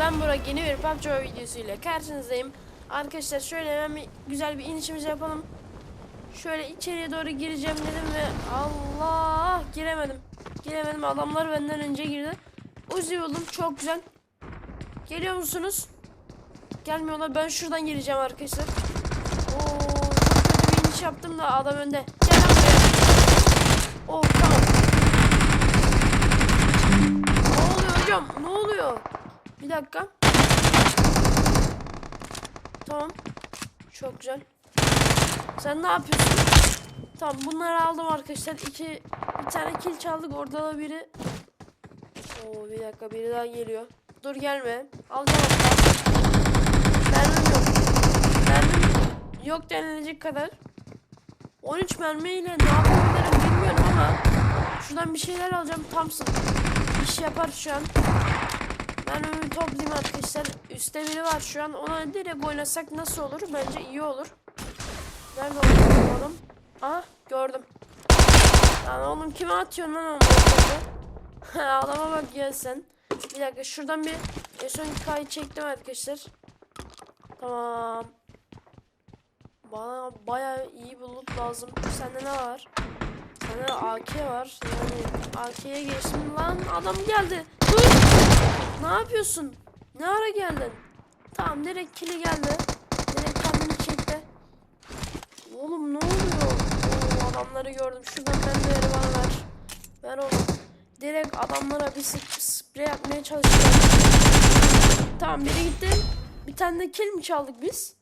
ben Burak yeni bir PUBG videosuyla karşınızdayım. Arkadaşlar şöyle hemen bir, güzel bir inişimizi yapalım. Şöyle içeriye doğru gireceğim dedim ve Allah giremedim. Giremedim adamlar benden önce girdi. Uzi buldum çok güzel. Geliyor musunuz? Gelmiyorlar ben şuradan gireceğim arkadaşlar. Oo, çok kötü bir iniş yaptım da adam önde. Gel. Oh tamam. Ne oluyor hocam? Ne oluyor? Bir dakika. Tamam. Çok güzel. Sen ne yapıyorsun? Tamam bunları aldım arkadaşlar. İki bir tane kill çaldık. Orada da biri. Oo bir dakika biri daha geliyor. Dur gelme. Alacağım hatta. Mermim yok. Mermim yok denilecek kadar. 13 mermiyle ne yapabilirim bilmiyorum ama şuradan bir şeyler alacağım. Thompson iş yapar şu an. Önümü toplayayım arkadaşlar. Üstte biri var şu an. Ona direkt oynasak nasıl olur? Bence iyi olur. Nerede adam? Aha gördüm. Lan oğlum kime atıyorsun lan onu? Adama bak ya sen. Bir dakika şuradan bir S12K'yı çektim arkadaşlar. Tamam. Bana baya iyi loot lazım. Sende ne var? Sende AK var. Yani AK'ye geçtim lan. Adam geldi. Dur. Ne yapıyorsun? Ne ara geldin? Tamam direkt kili geldi. Direkt kendini çekti. Oğlum ne oluyor? Oo, adamları gördüm. Şuradan ben de yeri bana ver. Ver oğlum. Direkt adamlara bir sprey yapmaya çalışıyorum. Tamam biri gitti. Bir tane de kill mi çaldık biz?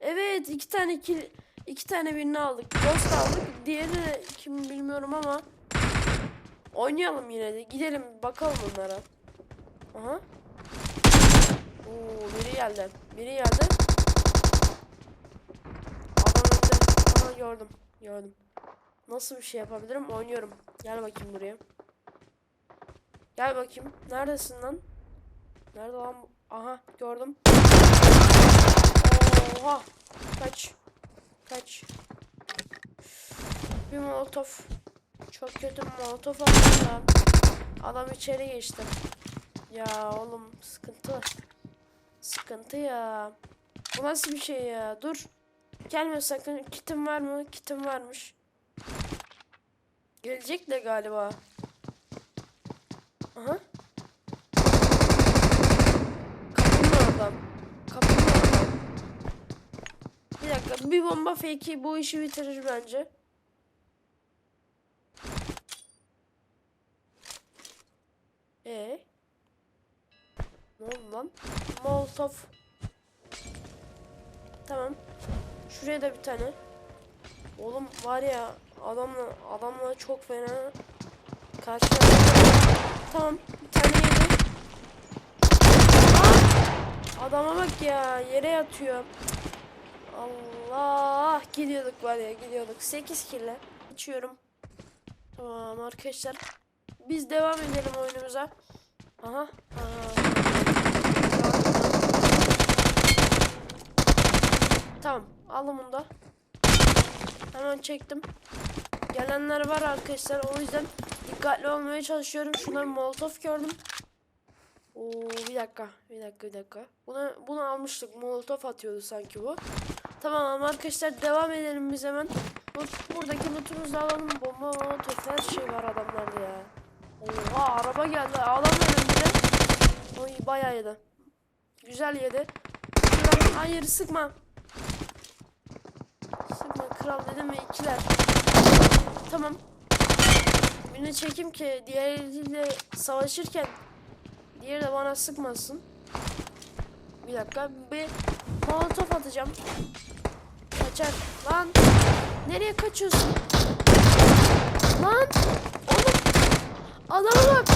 Evet iki tane kill. iki tane birini aldık. Ghost aldık. Diğeri kim bilmiyorum ama. Oynayalım yine de. Gidelim bakalım onlara. Aha. Oo biri geldi. Biri geldi. Adam. Aha gördüm. Gördüm. Nasıl bir şey yapabilirim? Oynuyorum. Gel bakayım buraya. Gel bakayım. Neredesin lan? Nerede lan? Aha gördüm. Oha. Kaç. Kaç. Bir molotof. Çok kötü molotof aldım. Adam içeri geçti. Ya oğlum sıkıntı. Sıkıntı ya. Bu nasıl bir şey ya? Dur. Gelme sakın. Kitim var mı? Kitim varmış. Gelecek de galiba. Aha. Kapının oradan. Kapının oradan. Bir dakika. Bir bomba fake'i bu işi bitirir bence. E Lan? Molotov. Tamam. Şuraya da bir tane. Oğlum var ya adamla adamla çok fena karşılaştık. Tamam bir tane yedi. Aa! Adama bak ya yere yatıyor. Allah gidiyorduk var ya gidiyorduk. 8 kille. Açıyorum. Tamam arkadaşlar. Biz devam edelim oyunumuza. Aha. Aha. Tamam. Alın bunu da. Hemen çektim. Gelenler var arkadaşlar. O yüzden dikkatli olmaya çalışıyorum. Şuradan molotof gördüm. Oo bir dakika. Bir dakika bir dakika. Bunu, bunu almıştık. Molotof atıyordu sanki bu. Tamam arkadaşlar devam edelim biz hemen. Bu, buradaki lootumuzu alalım. Bomba molotof her şey var adamlarda ya. Oha araba geldi. Adam önümde. Oy bayağı yedi. Güzel yedi. Hayır sıkma. Kral dedim ve ikiler. Tamam. Birini çekeyim ki diğeriyle savaşırken diğeri de bana sıkmasın. Bir dakika bir molotof atacağım. Kaçar. Lan nereye kaçıyorsun? Lan oğlum adama bak.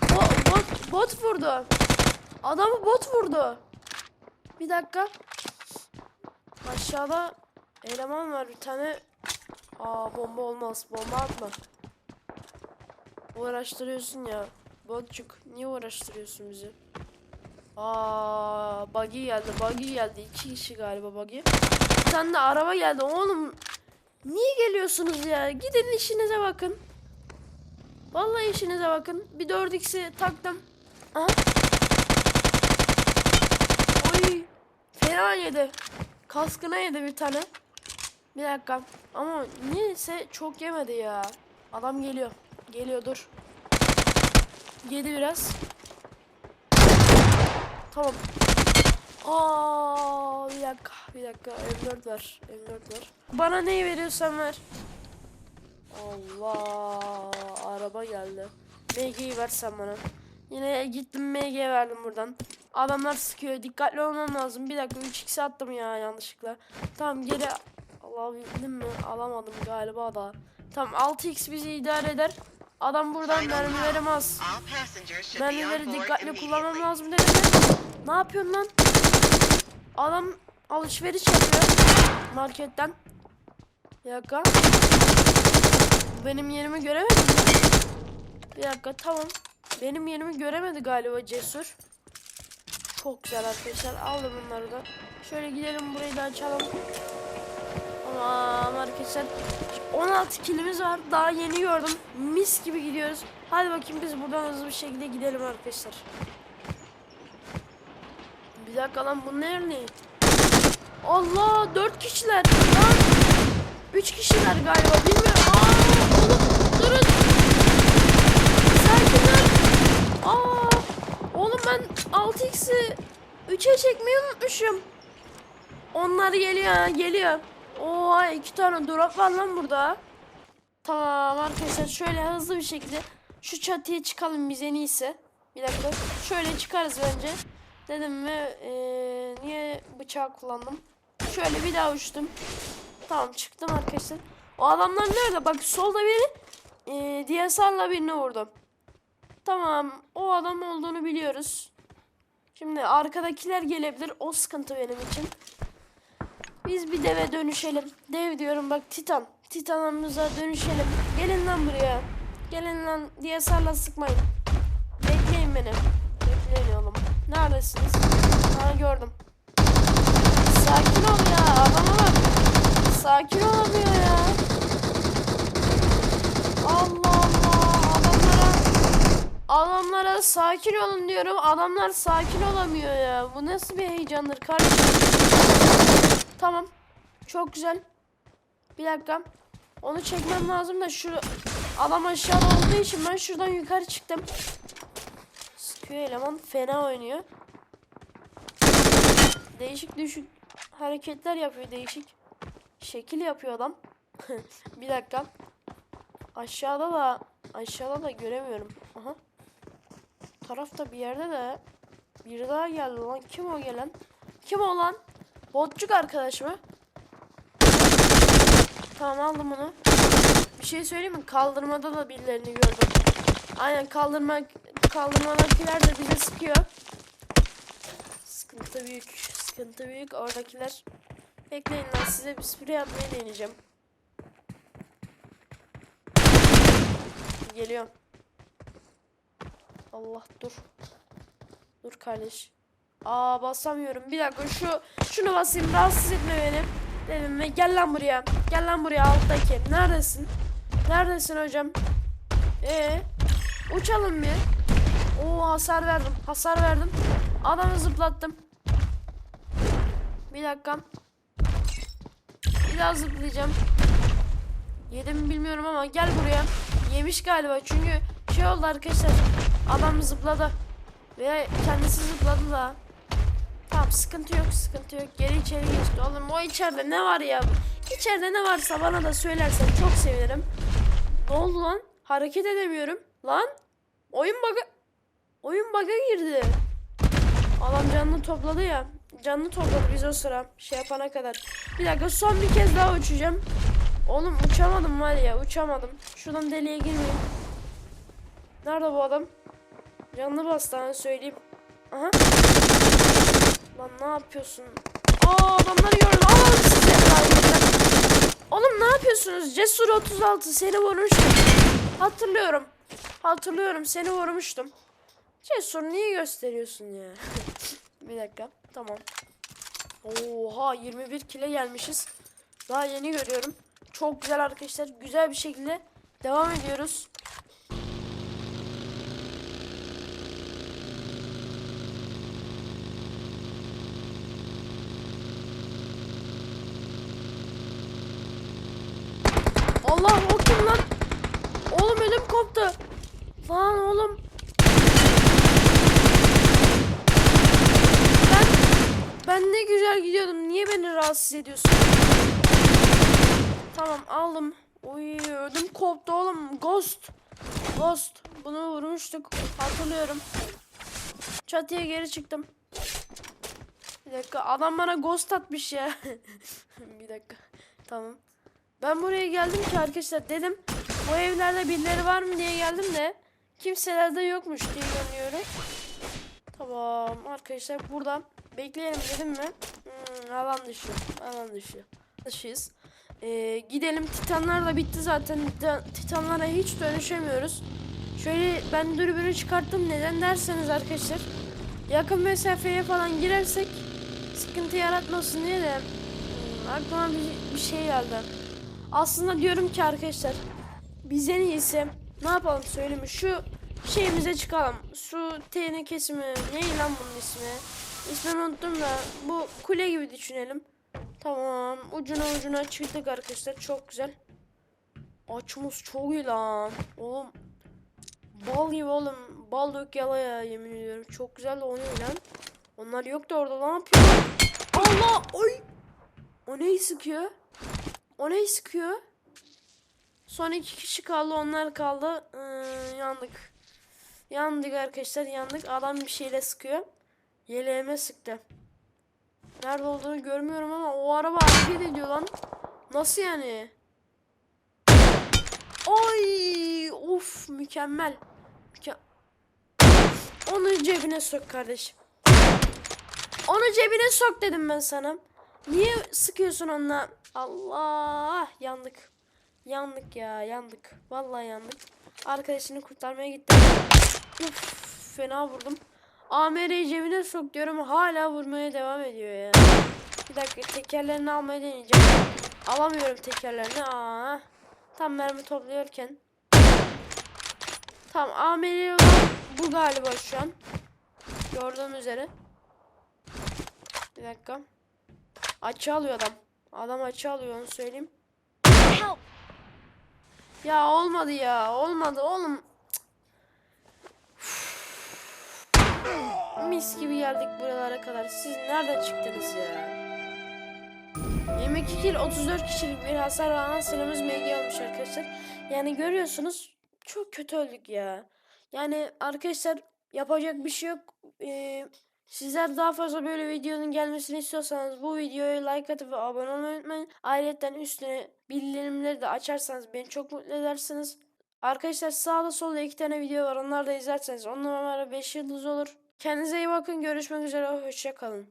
Bo- bot, bot vurdu. Adamı bot vurdu. Bir dakika. Aşağıda Eleman var bir tane. Aa bomba olmaz. Bomba atma. Uğraştırıyorsun ya. Botçuk niye uğraştırıyorsun bizi? Aa buggy geldi. Buggy geldi. İki kişi galiba buggy. Bir tane de araba geldi. Oğlum niye geliyorsunuz ya? Gidin işinize bakın. Vallahi işinize bakın. Bir 4x'i taktım. Aha. Oy. Fena yedi. Kaskına yedi bir tane. Bir dakika. Ama niyeyse çok yemedi ya. Adam geliyor. Geliyor dur. Yedi biraz. Tamam. Aa, bir dakika, bir dakika. M4 ver, M4 ver. Bana neyi veriyorsan ver. Allah, araba geldi. MG'yi versen bana. Yine gittim MG verdim buradan. Adamlar sıkıyor. Dikkatli olmam lazım. Bir dakika 3x attım ya yanlışlıkla. Tamam geri alabildim mi? Alamadım galiba da. Tamam 6x bizi idare eder. Adam buradan be on Mermileri dikkatli kullanmam lazım dedi. Ne yapıyorsun lan? Adam alışveriş yapıyor marketten. Bir dakika. Benim yerimi göremedi mi? Bir dakika tamam. Benim yerimi göremedi galiba Cesur. Çok güzel arkadaşlar. Aldım bunları da. Şöyle gidelim burayı da açalım. Tamam arkadaşlar. 16 kilimiz var. Daha yeni gördüm. Mis gibi gidiyoruz. Hadi bakayım biz buradan hızlı bir şekilde gidelim arkadaşlar. Bir dakika lan bu ne? Allah 4 kişiler. Lan 3 kişiler galiba. Bilmiyorum. Aa oğlum durun. Sakin ol. Aa oğlum ben 6x'i 3'e çekmeyi unutmuşum. Onlar geliyor geliyor. Oha iki tane drop var lan burada. Tamam arkadaşlar şöyle hızlı bir şekilde şu çatıya çıkalım biz en iyisi. Bir dakika. Şöyle çıkarız bence. Dedim ve eee, niye bıçağı kullandım? Şöyle bir daha uçtum. Tamam çıktım arkadaşlar. O adamlar nerede? Bak solda biri eee DSR'la birini vurdu. Tamam o adam olduğunu biliyoruz. Şimdi arkadakiler gelebilir. O sıkıntı benim için. Biz bir deve dönüşelim. Dev diyorum bak Titan. Titanımıza dönüşelim. Gelin lan buraya. Gelin lan diye sarla sıkmayın. Bekleyin beni. Bekleyin oğlum. Neredesiniz? Ha gördüm. Sakin ol ya. Adama bak. Sakin olamıyor ya. Allah Allah. Adamlara Adamlara sakin olun diyorum. Adamlar sakin olamıyor ya. Bu nasıl bir heyecandır kardeşim? Tamam. Çok güzel. Bir dakika. Onu çekmem lazım da şu adam aşağıda olduğu için ben şuradan yukarı çıktım. Sıkıyor eleman. Fena oynuyor. Değişik düşük hareketler yapıyor. Değişik şekil yapıyor adam. bir dakika. Aşağıda da aşağıda da göremiyorum. Aha. Tarafta bir yerde de biri daha geldi lan. Kim o gelen? Kim o lan? Botçuk arkadaş mı? Tamam aldım bunu. Bir şey söyleyeyim mi? Kaldırmada da birilerini gördüm. Aynen kaldırma kaldırmadakiler de bize sıkıyor. Sıkıntı büyük. Sıkıntı büyük. Oradakiler bekleyin lan size bir sprey atmayı deneyeceğim. Geliyorum. Allah dur. Dur kardeş. Aa basamıyorum. Bir dakika şu şunu basayım rahatsız etme beni. Dedim ve gel lan buraya. Gel lan buraya alttaki. Neredesin? Neredesin hocam? Ee, uçalım bir. Oo hasar verdim. Hasar verdim. Adamı zıplattım. Bir dakika. Bir daha zıplayacağım. Yedim mi bilmiyorum ama gel buraya. Yemiş galiba çünkü şey oldu arkadaşlar. Adam zıpladı. Ve kendisi zıpladı da. Tamam sıkıntı yok sıkıntı yok. Geri içeri geçti. Oğlum o içeride ne var ya? İçeride ne varsa bana da söylersen çok sevinirim. Ne oldu lan? Hareket edemiyorum. Lan? Oyun bug'a... Oyun bug'a girdi. Adam canını topladı ya. Canını topladı biz o sıra. Şey yapana kadar. Bir dakika son bir kez daha uçacağım. Oğlum uçamadım var ya uçamadım. Şuradan deliğe girmeyeyim. Nerede bu adam? Canını bastı söyleyeyim. Aha. Lan ne yapıyorsun? Aa adamları gördüm. Aa siz Oğlum ne yapıyorsunuz? Cesur 36 seni vurmuştum. Hatırlıyorum. Hatırlıyorum seni vurmuştum. Cesur niye gösteriyorsun ya? bir dakika. Tamam. Oha 21 kile gelmişiz. Daha yeni görüyorum. Çok güzel arkadaşlar. Güzel bir şekilde devam ediyoruz. Allah o kim lan? Oğlum ödüm koptu. Lan oğlum. Ben ben ne güzel gidiyordum. Niye beni rahatsız ediyorsun? Tamam aldım. Oy ödüm koptu oğlum. Ghost. Ghost. Bunu vurmuştuk. Hatırlıyorum. Çatıya geri çıktım. Bir dakika adam bana ghost atmış ya. bir dakika. Tamam. Ben buraya geldim ki arkadaşlar dedim bu evlerde birileri var mı diye geldim de kimselerde yokmuş diye görünüyorum. Tamam arkadaşlar buradan bekleyelim dedim mi? Hmm, alan dışı. Alan dışı. Dışıyız. Ee, gidelim. Titanlar da bitti zaten. Titan- Titanlara hiç dönüşemiyoruz. Şöyle ben dürbünü çıkarttım. Neden derseniz arkadaşlar. Yakın mesafeye falan girersek sıkıntı yaratmasın diye de hmm, aklıma bir, bir şey geldi. Aslında diyorum ki arkadaşlar biz en iyisi ne yapalım söyleyeyim mi? Şu şeyimize çıkalım. Şu TN kesimi ne lan bunun ismi? İsmini unuttum da bu kule gibi düşünelim. Tamam ucuna ucuna çıktık arkadaşlar çok güzel. Açımız çok iyi lan. Oğlum bal gibi oğlum. Bal dök yala ya yemin ediyorum. Çok güzel de o ne lan? Onlar yok da orada ne yapıyor? Allah! Oy! O neyi sıkıyor? O neyi sıkıyor? Son iki kişi kaldı onlar kaldı. Ee, yandık. Yandık arkadaşlar yandık. Adam bir şeyle sıkıyor. Yeleğime sıktı. Nerede olduğunu görmüyorum ama o araba hareket ediyor lan. Nasıl yani? Ay, of mükemmel. Müke- Onu cebine sok kardeşim. Onu cebine sok dedim ben sana. Niye sıkıyorsun onunla? Allah yandık. Yandık ya yandık. Vallahi yandık. Arkadaşını kurtarmaya gittim. Uf fena vurdum. AMR'yi cebine sok diyorum hala vurmaya devam ediyor ya. Bir dakika tekerlerini almaya deneyeceğim. Alamıyorum tekerlerini. Aa. Tam mermi topluyorken. Tamam AMR olan bu galiba şu an. Gördüğüm üzere. Bir dakika. Açı alıyor adam. Adam açı alıyor onu söyleyeyim. Ya olmadı ya. Olmadı oğlum. Mis gibi geldik buralara kadar. Siz nereden çıktınız ya? 22 kill 34 kişilik bir hasar alan silahımız MG olmuş arkadaşlar. Yani görüyorsunuz çok kötü öldük ya. Yani arkadaşlar yapacak bir şey yok. Ee, sizler daha fazla böyle videonun gelmesini istiyorsanız bu videoya like atıp ve abone olmayı unutmayın. Ayrıca üstüne bildirimleri de açarsanız beni çok mutlu edersiniz. Arkadaşlar sağda solda iki tane video var. Onları da izlerseniz on numara 5 yıldız olur. Kendinize iyi bakın. Görüşmek üzere. Hoşça kalın.